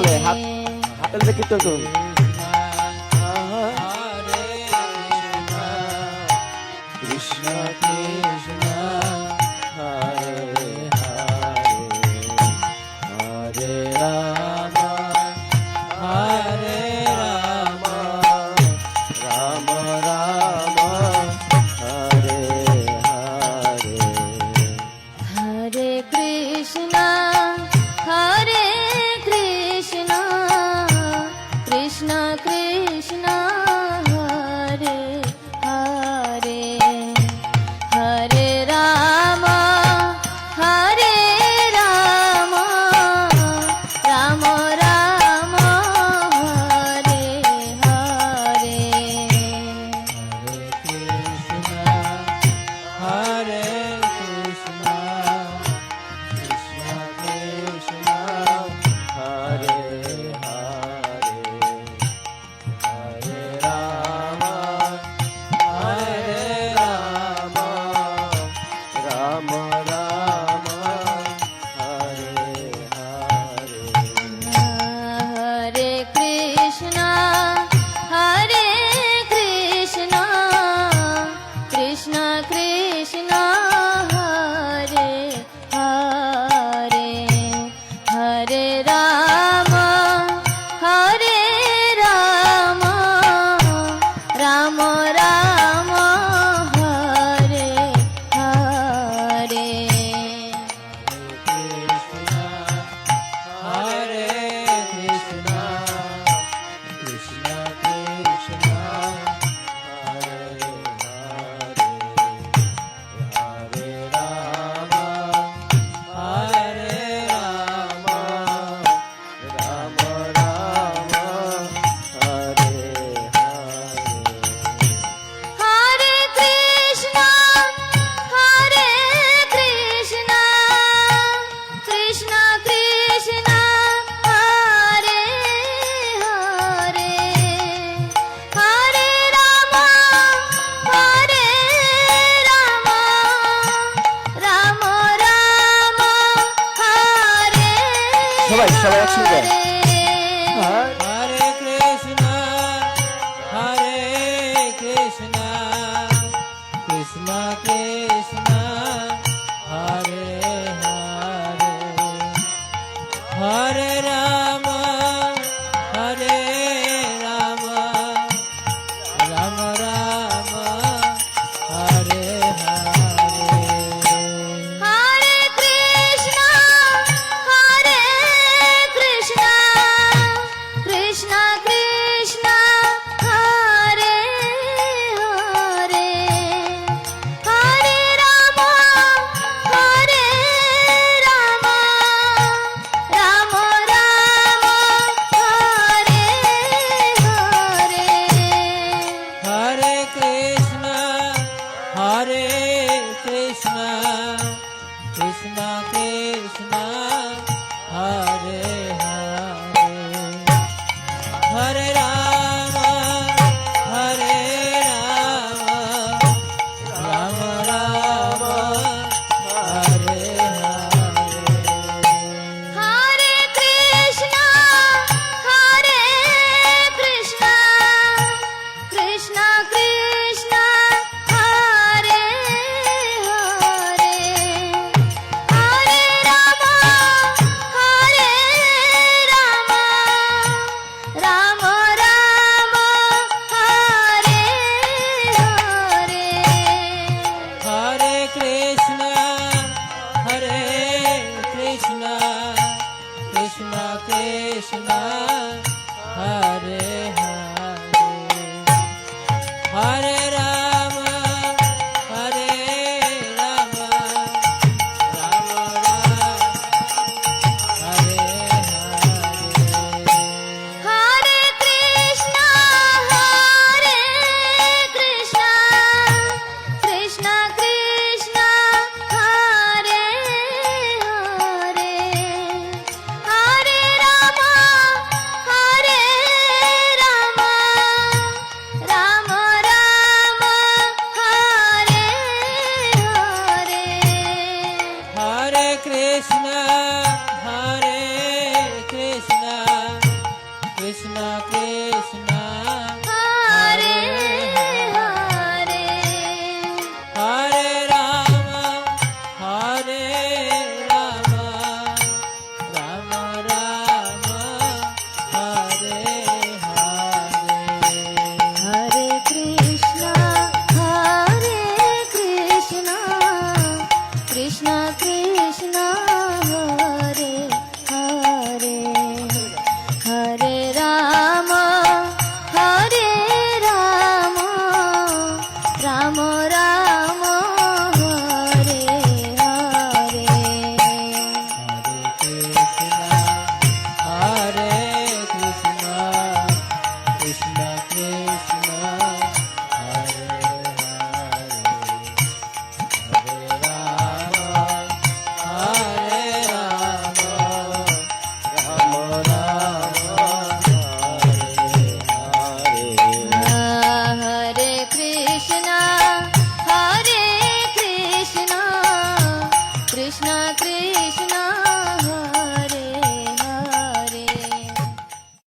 বলে হাত হাতের দিকে করুন Krishna. कृष्ण कृष्ण। সবাই সবাই একসঙ্গে হরে কৃষ্ণ হরে কৃষ্ণ কৃষ্ণ কৃষ্ণ হরে হরে হরে রাম।